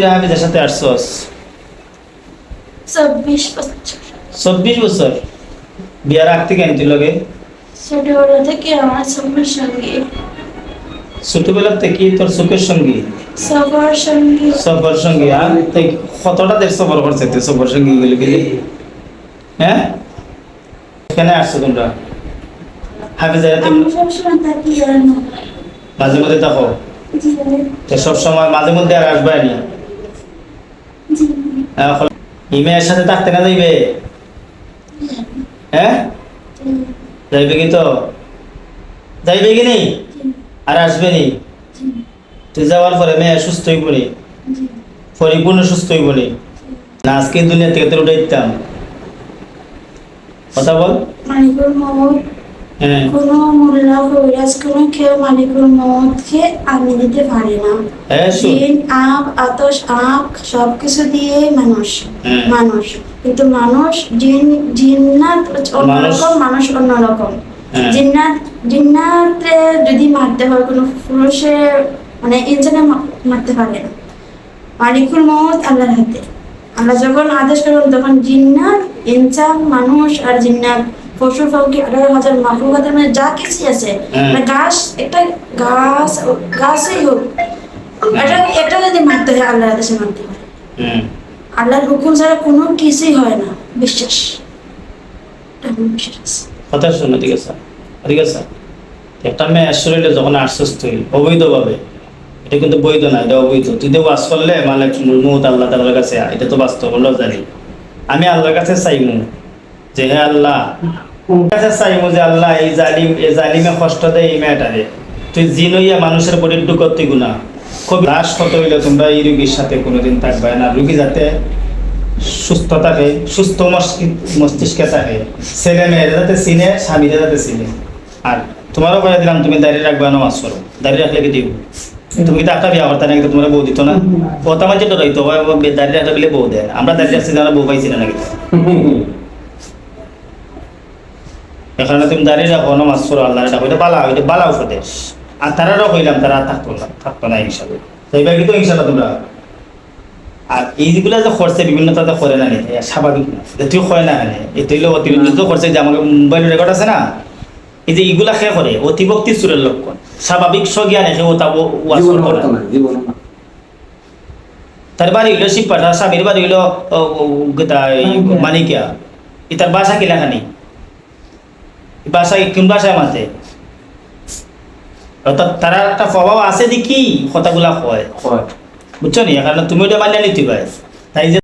হাফিজের সাথে আসছস? চব্বিশ বছর। চব্বিশ বছর? বিয়ার আগ থেকে আনতি লগে? ছোটবেলা থেকে আমার সবার সঙ্গে। ছোটবেলা থেকে তোর চোখের সঙ্গী? সবার সঙ্গে। সফর সঙ্গী। আর তাই কতটা সফর করছে তুই সফর সঙ্গী গুলি গেলি? হ্যাঁ? আসছো তোমরা? মাঝে মধ্যে দেখো। সব সময় মাঝে মধ্যে আর আসবে নি। ইমের সাথে থাকতে না যাইবে? হ্যাঁ? যাইবে কি তো যাইবে কি নি? আর আসবে নি? তুই যাওয়ার পরে মেয়ে সুস্থ হইব নি? পরিপূর্ণ সুস্থ হইব নি? না, আজকে দুনিয়া থেকে তোর উঠে কথা বল। কোনো মোল্লা কবিরাজ কোনো কেউ মালিকুর মহম্মদকে আনি দিতে পারে না। হ্যাঁ জিন আপ আতস আপ দিয়ে মানুষ হ্যাঁ। মানুষ। কিন্তু মানুষ জিন জিন্নাত অন্যরকম মানুষ। অন্যরকম হ্যাঁ। জিন্নাত জিন্নাতে যদি মারতে হয় কোনো পুরুষে মানে ইনসানে মারতে পারে না। মালিকুল মত আল্লাহর হাতে। আমরা যখন আদেশ করলাম তখন জিন্নাত ইনসান মানুষ আর জিন্নাত পাখি আঠারো হাজার মানে যা কিছু আছে। হ্যাঁ। মানে গাছ একটা গাছ গাছই হোক। এটা এটা যদি মারতে হয় আল্লাহর আদেশে মারতে হয়। আল্লাহর হুকুম ছাড়া কোনো কিছুই হয় না। বিশ্বাস। কথা শোনো ঠিক আছে ঠিক আছে একটা শরীরে যখন আসছিস তুই অবৈধভাবে এটা কিন্তু বৈধ না এটা অবৈধ। তুই তো ওয়াজ করলে মানে মুহূর্ত আল্লাহ তালার কাছে এটা তো বাস্তব হলো জানি আমি আল্লাহর কাছে চাইমু। যে হে আল্লাহ কাছে চাইমু যে আল্লাহ, এই জালিম, এই জালিমে কষ্ট দেয় এই মেয়েটারে। তুই জিন হইয়া মানুষের বডি ঢুকতে গুণা খুব লাশ কত হইলে তোমরা এই রুগীর সাথে কোনোদিন থাকবে না। রুগী যাতে সুস্থ থাকে, সুস্থ মস্তিষ্কে থাকে। ছেলে মেয়েরা যাতে চিনে, স্বামীরা যাতে চিনে। আর তোমারও করে দিলাম, তুমি দাঁড়িয়ে রাখবে নামাজ করো দাঁড়িয়ে রাখলে কি দিব তুমি কি একটা বিয়া করতে নাকি তোমার বউ দিত না। কথা মানছে তো রইতো দাঁড়িয়ে রাখলে বলে বউ দেয়। আমরা দাঁড়িয়ে রাখছি না বউ পাইছি না নাকি? এখানে তুমি দাঁড়িয়ে রাখো নামাজ করো আল্লাহ এটা বালা এটা বালা উপদেশ। আর তারারও কইলাম তারা আর থাকতো না থাকতো না হিসাবে ইনশাল্লাহ সেইবার কিন্তু ইনশাল্লাহ তোমরা? আর এইগুলা যে করছে বিভিন্ন তাতে করে না নিতে স্বাভাবিক না। তুই হয় না এখানে। এটাই হলো অতিরিক্ত করছে যে আমাকে মোবাইল রেকর্ড আছে না? এই যে এইগুলা সে করে? অতিভক্তি সুরের লক্ষণ। স্বাভাবিক স্বজ্ঞানে সে ওটা ওয়াজ জীবন করে তার বাড়ি হইল শিবপাঠা স্বামীর বাড়ি হইল ও, ও, মানিকিয়া। ই তার বাসা কিলাখানি বাসা কোন বাসায় মাতে? অর্থাৎ তারা একটা প্রভাব আছে দেখি কথাগুলা হয় বুঝছ নি? কারণ তুমি ওটা মানিয়ে নিতে পারে। তাই যে